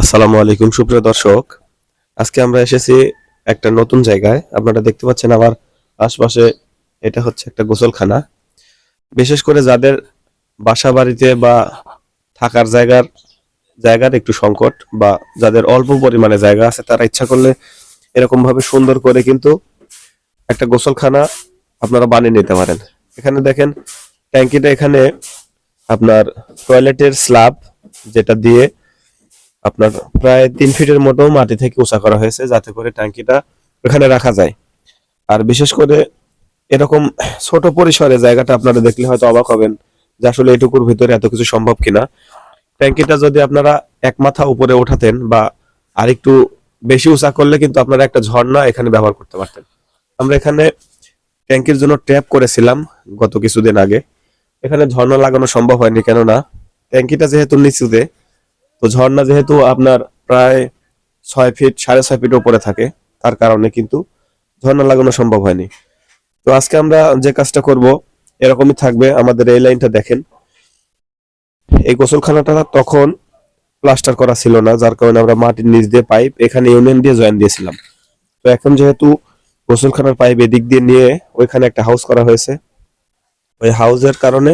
আসসালামু আলাইকুম, সুপ্রিয় দর্শক। আজকে আমরা এসেছি একটা নতুন জায়গায়। আপনারা দেখতে পাচ্ছেন আমার আশপাশে এটা হচ্ছে একটা গোসলখানা। বিশেষ করে যাদের বাসা বাড়িতে বা থাকার জায়গার জায়গার একটু সংকট বা যাদের অল্প পরিমাণে জায়গা আছে, তারা ইচ্ছা করলে এরকম ভাবে সুন্দর করে কিন্তু একটা গোসলখানা আপনারা বানিয়ে নিতে পারেন। এখানে দেখেন, ট্যাঙ্কিটা এখানে আপনার টয়লেটের স্ল্যাব যেটা দিয়ে আপনার প্রায় তিন ফিটের মতো মাটি থেকে উঁচা করা হয়েছে যাতে করে ট্যাঙ্কিটা ওখানে রাখা যায়। আর বিশেষ করে এরকম ছোট পরিসরে জায়গাটা আপনারা দেখলে হয়তো অবাক হবেন যে আসলে এটুকুর ভিতরে এত কিছু সম্ভব কিনা। ট্যাঙ্কিটা যদি আপনারা এক মাথা উপরে ওঠাতেন বা আরেকটু বেশি উঁচা করলে কিন্তু আপনারা একটা ঝর্ণা এখানে ব্যবহার করতে পারতেন। আমরা এখানে ট্যাঙ্কির জন্য ট্যাপ করেছিলাম গত কিছুদিন আগে। এখানে ঝর্ণা লাগানো সম্ভব হয়নি কেননা ট্যাঙ্কিটা যেহেতু নিচুতে তো ঝর্ণা যেহেতু আপনার প্রায় ছয় ফিট সাড়ে ছয় ফিট উপরে থাকে, তার কারণে কিন্তু ঝর্ণা লাগানো সম্ভব হয়নি। তো আজকে আমরা যে কাজটা করব, এরকমই থাকবে, আমাদের এই লাইনটা দেখেন। এই গোসলখানাটা তখন প্লাস্টার করা ছিল না, যার কারণে আমরা মাটির নিচ দিয়ে পাইপ, এখানে ইউনিয়ন দিয়ে জয়েন দিয়েছিলাম। তো এখন যেহেতু গোসলখানার পাইপ এদিক দিয়ে নিয়ে ওইখানে একটা হাউস করা হয়েছে, ওই হাউসের কারণে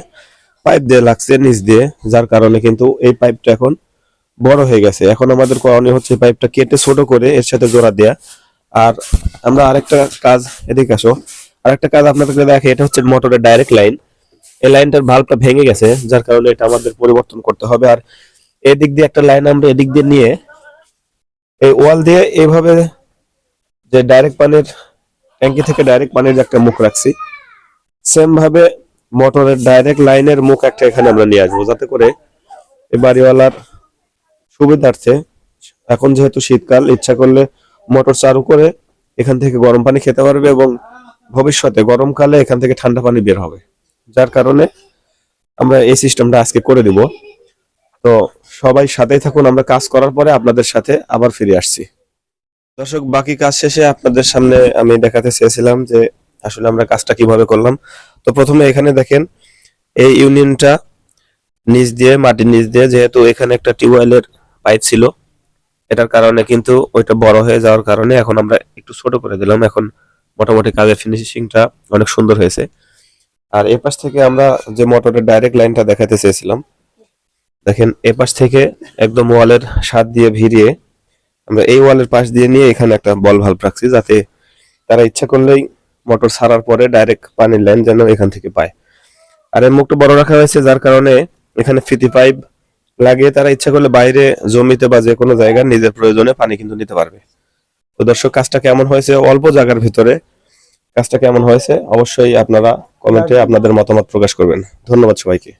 পাইপ দিয়ে লাগছে নিচ দিয়ে, যার কারণে কিন্তু এই পাইপটা এখন বড় হয়ে গেছে। এখন আমাদের করণীয় হচ্ছে পাইপটা কেটে ছোট করে এর সাথে জোড়া দেয়া। আর আমরা আরেকটা কাজ, এদিকে আসো। আরেকটা কাজ আপনাদেরকে দেখে এটা হচ্ছে মোটরের ডাইরেক্ট লাইন এই লাইনটার ভালভটা ভেঙে গেছে, যার কারণে এটা আমাদের পরিবর্তন করতে হবে। আর এদিক দিয়ে একটা লাইন আমরা এদিক দিয়ে নিয়ে এই ওয়াল দিয়ে এইভাবে যে ডাইরেক্ট পানির ট্যাঙ্কি থেকে ডাইরেক্ট পানির একটা মুখ রাখছি সেম ভাবে মোটরের ডাইরেক্ট লাইনের মুখ একটা এখানে আমরা নিয়ে আসব, যাতে করে এই বাড়িওয়ালার সুবিধার্থে এখন যেহেতু শীতকাল, ইচ্ছা করলে মোটর চালু করে এখান থেকে গরম পানি খেতে পারবে এবং ভবিষ্যতে গরমকালে এখান থেকে ঠান্ডা পানি বের হবে। যার কারণে আমরা এই সিস্টেমটা আজকে করে দিব। তো সবাই সাথেই থাকুন, আমরা কাজ করার পরে আপনাদের সাথে আবার ফিরে আসছি। দর্শক, বাকি কাজ শেষে আপনাদের সামনে আমি দেখাতে চেয়েছিলাম যে আসলে আমরা কাজটা কীভাবে করলাম। তো প্রথমে এখানে দেখেন, এই ইউনিয়নটা নিচ দিয়ে, মাটির নিচ দিয়ে, যেহেতু এখানে একটা টিউবওয়েলের পাইপ ছিল এটার কারণে কিন্তু ওইটা বড় হয়ে যাওয়ার কারণে এখন আমরা একটু ছোট করে দিলাম। এখন মোটামুটি কাজের ফিনিশিংটা অনেক সুন্দর হয়েছে। আর এ পাশ থেকে আমরা যে মোটরের ডাইরেক্ট লাইনটা দেখাতে চেয়েছিলাম, দেখেন এ পাশ থেকে একদম ওয়ালের সাত দিয়ে ভিড়িয়ে আমরা এই ওয়ালের পাশ দিয়ে নিয়ে এখানে একটা বল ভাল্ব রাখছি যাতে তারা ইচ্ছা করলেই মোটর ছাড়ার পরে ডাইরেক্ট পানির লাইন যেন এখান থেকে পায়। আর এর মুখটা বড় রাখা হয়েছে যার কারণে এখানে ফিতি পাইপ লাগিয়ে তারা ইচ্ছা করলে বাইরে জমিতে বা যে কোনো জায়গায় নিজের প্রয়োজনে পানি কিন্তু নিতে পারবে। তো দর্শক কাজটা কেমন হয়েছে? অল্প জায়গার ভিতরে কাজটা কেমন হয়েছে? অবশ্যই আপনারা কমেন্টে আপনাদের মতামত প্রকাশ করবেন। ধন্যবাদ সবাইকে।